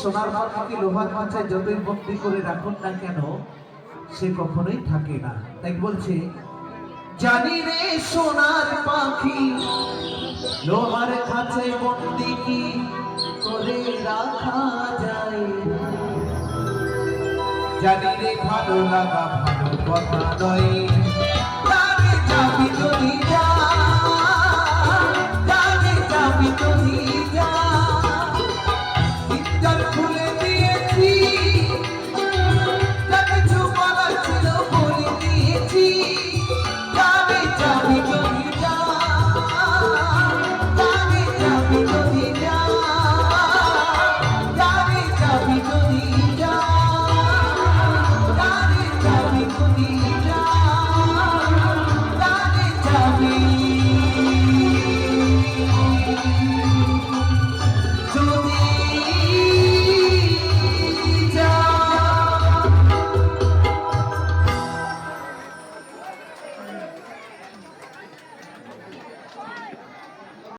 সোনার কি লোহার মাথায় যতই বন্দি করে রাখুন না কেন, সে কখনোই থাকে না। তাই বলছে, জানি রে সোনার পাখি, লোহার কাছে বন্দি কি করে রাখা যায়? জানি রে ভালো লাগা ভালো কথা নয়। যাবি তো